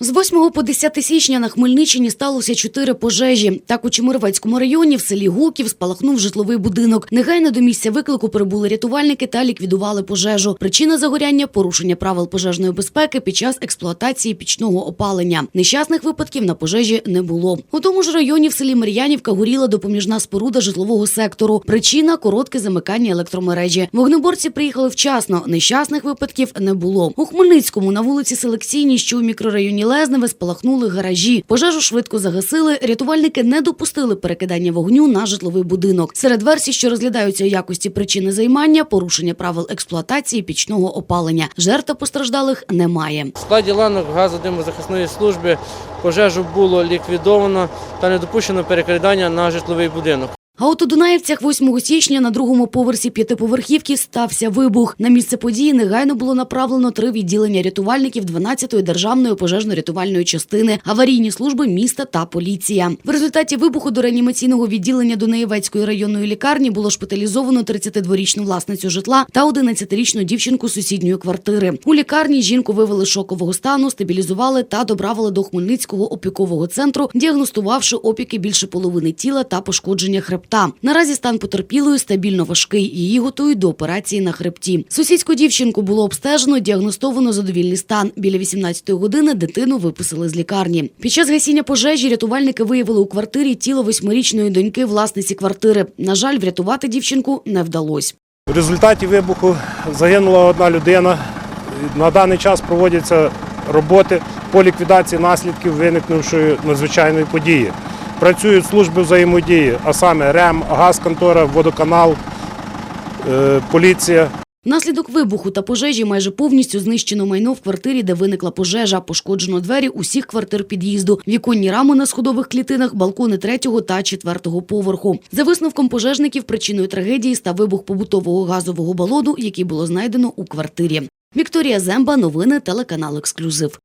З 8 по 10 січня на Хмельниччині сталося чотири пожежі. Так у Чемеровецькому районі в селі Гуків спалахнув житловий будинок. Негайно до місця виклику прибули рятувальники та ліквідували пожежу. Причина загоряння порушення правил пожежної безпеки під час експлуатації пічного опалення. Нещасних випадків на пожежі не було. У тому ж районі в селі Мар'янівка горіла допоміжна споруда житлового сектору. Причина коротке замикання електромережі. Вогнеборці приїхали вчасно. Нещасних випадків не було. У Хмельницькому на вулиці Селекційній, що у мікрорайоні Лезневе, спалахнули гаражі. Пожежу швидко загасили. Рятувальники не допустили перекидання вогню на житловий будинок. Серед версій, що розглядаються у якості причини займання, порушення правил експлуатації пічного опалення. Жертв постраждалих немає. В складі ланок газодимозахисної служби пожежу було ліквідовано та не допущено перекидання на житловий будинок. А от у Дунаївцях 8 січня на другому поверсі п'ятиповерхівки стався вибух. На місце події негайно було направлено три відділення рятувальників 12-ї державної пожежно-рятувальної частини, аварійні служби міста та поліція. В результаті вибуху до реанімаційного відділення Дунаєвецької районної лікарні було шпиталізовано 32-річну власницю житла та 11-річну дівчинку сусідньої квартири. У лікарні жінку вивели шокового стану, стабілізували та доправили до Хмельницького опікового центру, діагностувавши опіки більше половини тіла та пошкодження хребта. Наразі стан потерпілої стабільно важкий. Її готують до операції на хребті. Сусідську дівчинку було обстежено, діагностовано задовільний стан. Біля 18-ї години дитину виписали з лікарні. Під час гасіння пожежі рятувальники виявили у квартирі тіло восьмирічної доньки власниці квартири. На жаль, врятувати дівчинку не вдалося. В результаті вибуху загинула одна людина. На даний час проводяться роботи по ліквідації наслідків виникнувшої надзвичайної події. Працюють служби взаємодії, а саме РЕМ, газконтора, водоканал, е, поліція. Внаслідок вибуху та пожежі майже повністю знищено майно в квартирі, де виникла пожежа. Пошкоджено двері усіх квартир під'їзду, віконні рами на сходових клітинах, балкони третього та четвертого поверху. За висновком пожежників, причиною трагедії став вибух побутового газового балону, який було знайдено у квартирі. Вікторія Земба, новини, телеканал Ексклюзив.